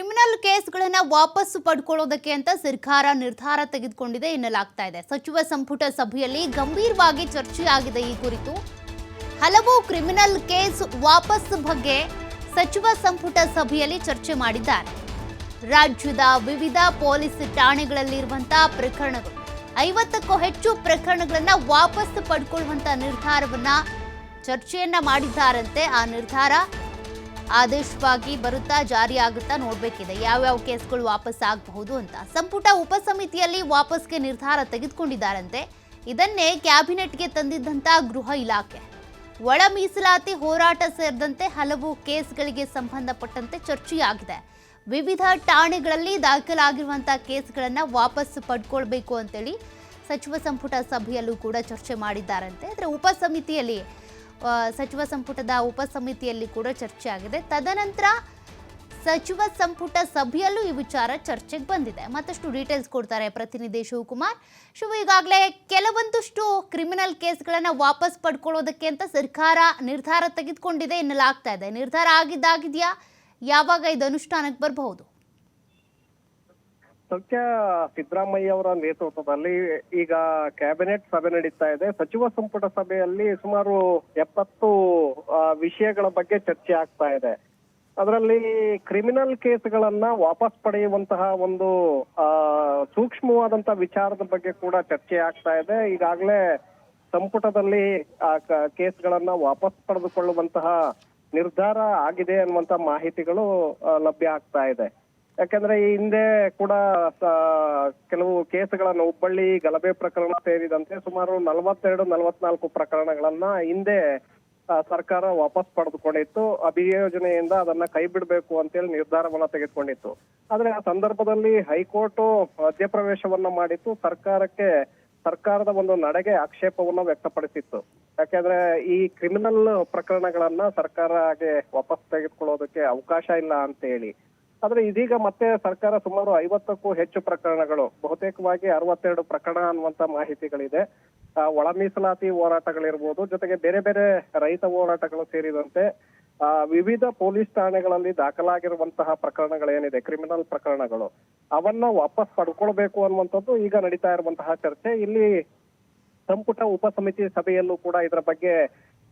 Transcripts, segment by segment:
Criminal ಕೇಸ್ಗಳನ್ನ ವಾಪಸ್ ಪಡ್ಕೊಳ್ಳೋದಕ್ಕೆ ಅಂತ ಸರ್ಕಾರ ನಿರ್ಧಾರ ತೆಗೆದುಕೊಂಡಿದೆ ಎನ್ನಲಾಗ್ತಾ ಇದೆ. ಸಚಿವ ಸಂಪುಟ ಸಭೆಯಲ್ಲಿ ಗಂಭೀರವಾಗಿ ಚರ್ಚೆಯಾಗಿದೆ ಈ ಕುರಿತು. ಹಲವು ಕ್ರಿಮಿನಲ್ ಕೇಸ್ ವಾಪಸ್ ಬಗ್ಗೆ ಸಚಿವ ಸಂಪುಟ ಸಭೆಯಲ್ಲಿ ಚರ್ಚೆ ಮಾಡಿದ್ದಾರೆ. ರಾಜ್ಯದ ವಿವಿಧ ಪೊಲೀಸ್ ಠಾಣೆಗಳಲ್ಲಿರುವಂತಹ ಪ್ರಕರಣಗಳು, ಐವತ್ತಕ್ಕೂ ಹೆಚ್ಚು ಪ್ರಕರಣಗಳನ್ನ ವಾಪಸ್ ಪಡ್ಕೊಳ್ಳುವಂತ ನಿರ್ಧಾರವನ್ನ ಚರ್ಚೆಯನ್ನ ಮಾಡಿದ್ದಾರಂತೆ. ಆ ನಿರ್ಧಾರ ಆದೇಶವಾಗಿ ಬರುತ್ತಾ ಜಾರಿ ಆಗುತ್ತಾ ನೋಡಬೇಕಿದೆ. ಯಾವ್ಯಾವ ಕೇಸ್ಗಳು ವಾಪಸ್ ಆಗಬಹುದು ಅಂತ. ಸಂಪುಟ ಉಪಸಮಿತಿಯಲ್ಲಿ ವಾಪಸ್ಗೆ ನಿರ್ಧಾರ ತೆಗೆದುಕೊಂಡಿದ್ದಾರಂತೆ. ಇದನ್ನೇ ಕ್ಯಾಬಿನೆಟ್ಗೆ ತಂದಿದ್ದಂಥ ಗೃಹ ಇಲಾಖೆ. ಒಳ ಮೀಸಲಾತಿ ಹೋರಾಟ ಸೇರಿದಂತೆ ಹಲವು ಕೇಸ್ಗಳಿಗೆ ಸಂಬಂಧಪಟ್ಟಂತೆ ಚರ್ಚೆಯಾಗಿದೆ. ವಿವಿಧ ಠಾಣೆಗಳಲ್ಲಿ ದಾಖಲಾಗಿರುವಂಥ ಕೇಸ್ಗಳನ್ನು ವಾಪಸ್ ಪಡ್ಕೊಳ್ಬೇಕು ಅಂತೇಳಿ ಸಚಿವ ಸಂಪುಟ ಸಭೆಯಲ್ಲೂ ಕೂಡ ಚರ್ಚೆ ಮಾಡಿದ್ದಾರಂತೆ. ಆದರೆ ಉಪಸಮಿತಿಯಲ್ಲಿ ಸಚಿವ ಸಂಪುಟದ ಉಪಸಮಿತಿಯಲ್ಲಿ ಕೂಡ ಚರ್ಚೆ ಆಗಿದೆ. ತದನಂತರ ಸಚಿವ ಸಂಪುಟ ಸಭೆಯಲ್ಲೂ ಈ ವಿಚಾರ ಚರ್ಚೆಗೆ ಬಂದಿದೆ. ಮತ್ತಷ್ಟು ಡೀಟೇಲ್ಸ್ ಕೊಡ್ತಾರೆ ಪ್ರತಿನಿಧಿ ಶಿವಕುಮಾರ್. ಶಿವ, ಈಗಾಗಲೇ ಕೆಲವೊಂದಷ್ಟು ಕ್ರಿಮಿನಲ್ ಕೇಸ್ಗಳನ್ನು ವಾಪಸ್ ಪಡ್ಕೊಳ್ಳೋದಕ್ಕೆ ಅಂತ ಸರ್ಕಾರ ನಿರ್ಧಾರ ತೆಗೆದುಕೊಂಡಿದೆ ಎನ್ನಲಾಗ್ತಾ ಇದೆ. ನಿರ್ಧಾರ ಆಗಿದ್ದಾಗಿದೆಯಾ? ಯಾವಾಗ ಇದು ಅನುಷ್ಠಾನಕ್ಕೆ ಬರಬಹುದು? ಸದ್ಯ ಸಿದ್ದರಾಮಯ್ಯ ಅವರ ನೇತೃತ್ವದಲ್ಲಿ ಈಗ ಕ್ಯಾಬಿನೆಟ್ ಸಭೆ ನಡೀತಾ ಇದೆ. ಸಚಿವ ಸಂಪುಟ ಸಭೆಯಲ್ಲಿ ಸುಮಾರು ಎಪ್ಪತ್ತು ವಿಷಯಗಳ ಬಗ್ಗೆ ಚರ್ಚೆ ಆಗ್ತಾ ಇದೆ. ಅದರಲ್ಲಿ ಕ್ರಿಮಿನಲ್ ಕೇಸ್ಗಳನ್ನ ವಾಪಸ್ ಪಡೆಯುವಂತಹ ಒಂದು, ಆ ಸೂಕ್ಷ್ಮವಾದಂತಹ ವಿಚಾರದ ಬಗ್ಗೆ ಕೂಡ ಚರ್ಚೆ ಆಗ್ತಾ ಇದೆ. ಈಗಾಗಲೇ ಸಂಪುಟದಲ್ಲಿ, ಆ ಕೇಸ್ಗಳನ್ನ ವಾಪಸ್ ಪಡೆದುಕೊಳ್ಳುವಂತಹ ನಿರ್ಧಾರ ಆಗಿದೆ ಅನ್ನುವಂತ ಮಾಹಿತಿಗಳು ಲಭ್ಯ ಆಗ್ತಾ ಇದೆ. ಯಾಕಂದ್ರೆ ಈ ಹಿಂದೆ ಕೂಡ ಕೆಲವು ಕೇಸ್ಗಳನ್ನು ಹುಬ್ಬಳ್ಳಿ ಗಲಭೆ ಪ್ರಕರಣ ಸೇರಿದಂತೆ ಸುಮಾರು ನಲವತ್ತೆರಡು, ನಲವತ್ನಾಲ್ಕು ಪ್ರಕರಣಗಳನ್ನ ಹಿಂದೆ ಸರ್ಕಾರ ವಾಪಸ್ ಪಡೆದುಕೊಂಡಿತ್ತು. ಅಭಿಯೋಜನೆಯಿಂದ ಅದನ್ನ ಕೈ ಬಿಡಬೇಕು ಅಂತೇಳಿ ನಿರ್ಧಾರವನ್ನ ತೆಗೆದುಕೊಂಡಿತ್ತು. ಆದ್ರೆ ಆ ಸಂದರ್ಭದಲ್ಲಿ ಹೈಕೋರ್ಟ್ ಮಧ್ಯಪ್ರವೇಶವನ್ನ ಮಾಡಿತ್ತು. ಸರ್ಕಾರಕ್ಕೆ, ಸರ್ಕಾರದ ಒಂದು ನಡೆಗೆ ಆಕ್ಷೇಪವನ್ನ ವ್ಯಕ್ತಪಡಿಸಿತ್ತು. ಯಾಕಂದ್ರೆ ಈ ಕ್ರಿಮಿನಲ್ ಪ್ರಕರಣಗಳನ್ನ ಸರ್ಕಾರ ಹಾಗೆ ವಾಪಸ್ ತೆಗೆದುಕೊಳ್ಳೋದಕ್ಕೆ ಅವಕಾಶ ಇಲ್ಲ ಅಂತ ಹೇಳಿ ಆದ್ರೆ ಇದೀಗ ಮತ್ತೆ ಸರ್ಕಾರ ಸುಮಾರು ಐವತ್ತಕ್ಕೂ ಹೆಚ್ಚು ಪ್ರಕರಣಗಳು ಬಹುತೇಕವಾಗಿ ಅರವತ್ತೆರಡು ಪ್ರಕರಣ ಅನ್ನುವಂತ ಮಾಹಿತಿಗಳಿದೆ. ಒಳ ಮೀಸಲಾತಿ ಹೋರಾಟಗಳಿರ್ಬೋದು ಜೊತೆಗೆ ಬೇರೆ ಬೇರೆ ರೈತ ಹೋರಾಟಗಳು ಸೇರಿದಂತೆ ಆ, ವಿವಿಧ ಪೊಲೀಸ್ ಠಾಣೆಗಳಲ್ಲಿ ದಾಖಲಾಗಿರುವಂತಹ ಪ್ರಕರಣಗಳೇನಿದೆ ಕ್ರಿಮಿನಲ್ ಪ್ರಕರಣಗಳು ಅವನ್ನ ವಾಪಸ್ ಪಡ್ಕೊಳ್ಬೇಕು ಅನ್ನುವಂಥದ್ದು ಈಗ ನಡೀತಾ ಇರುವಂತಹ ಚರ್ಚೆ. ಇಲ್ಲಿ ಸಂಪುಟ ಉಪಸಮಿತಿ ಸಭೆಯಲ್ಲೂ ಕೂಡ ಇದರ ಬಗ್ಗೆ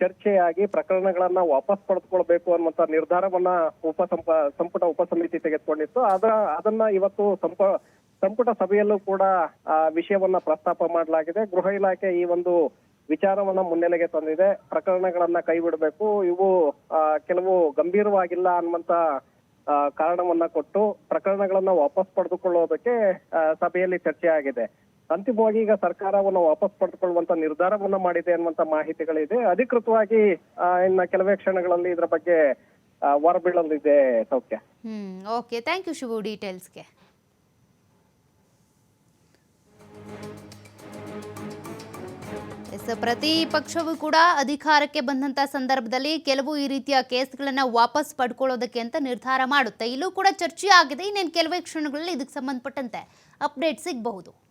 ಚರ್ಚೆಯಾಗಿ ಪ್ರಕರಣಗಳನ್ನ ವಾಪಸ್ ಪಡೆದುಕೊಳ್ಬೇಕು ಅನ್ನುವಂತ ನಿರ್ಧಾರವನ್ನ ಉಪ ಸಂಪ, ಸಂಪುಟ ಉಪಸಮಿತಿ ತೆಗೆದುಕೊಂಡಿತ್ತು. ಅದರ ಅದನ್ನ ಇವತ್ತು ಸಂಪ, ಸಂಪುಟ ಸಭೆಯಲ್ಲೂ ಕೂಡ ಆ ವಿಷಯವನ್ನ ಪ್ರಸ್ತಾಪ ಮಾಡಲಾಗಿದೆ. ಗೃಹ ಇಲಾಖೆ ಈ ಒಂದು ವಿಚಾರವನ್ನ ಮುನ್ನೆಲೆಗೆ ತಂದಿದೆ. ಪ್ರಕರಣಗಳನ್ನ ಕೈ ಬಿಡಬೇಕು ಇವು ಕೆಲವು ಗಂಭೀರವಾಗಿಲ್ಲ ಅನ್ನುವಂತ ಕಾರಣವನ್ನ ಕೊಟ್ಟು ಪ್ರಕರಣಗಳನ್ನ ವಾಪಸ್ ಪಡೆದುಕೊಳ್ಳೋದಕ್ಕೆ ಸಭೆಯಲ್ಲಿ ಚರ್ಚೆ ಆಗಿದೆ ಅಂತಿಮವಾಗಿ ಈಗ ಸರ್ಕಾರವನ್ನು ವಾಪಸ್ ಪಡೆದುಕೊಳ್ಳುವಂತ ನಿರ್ಧಾರವನ್ನ ಮಾಡಿದೆ ಅನ್ನುವಂತ ಮಾಹಿತಿಗಳಿದೆ. ಅಧಿಕೃತವಾಗಿ ಇನ್ನ ಕೆಲವೇ ಕ್ಷಣಗಳಲ್ಲಿ ಇದರ ಬಗ್ಗೆ ಹೊರಬೀಳಲಿದೆ ಸೌಖ್ಯ. Hmm, okay. Thank you Shivu ಡೀಟೇಲ್ಸ್ಗೆ ಪ್ರತಿ ಪಕ್ಷವೂ ಕೂಡ ಅಧಿಕಾರಕ್ಕೆ ಬಂದಂತ ಸಂದರ್ಭದಲ್ಲಿ ಕೆಲವು ಈ ರೀತಿಯ ಕೇಸ್ಗಳನ್ನ ವಾಪಸ್ ಪಡ್ಕೊಳ್ಳೋದಕ್ಕೆ ಅಂತ ನಿರ್ಧಾರ ಮಾಡುತ್ತೆ. ಇಲ್ಲೂ ಕೂಡ ಚರ್ಚೆ ಆಗಿದೆ ಇನ್ನೇನು ಕೆಲವೇ ಕ್ಷಣಗಳಲ್ಲಿ ಇದಕ್ಕೆ ಸಂಬಂಧಪಟ್ಟಂತೆ ಅಪ್ಡೇಟ್ ಸಿಗಬಹುದು.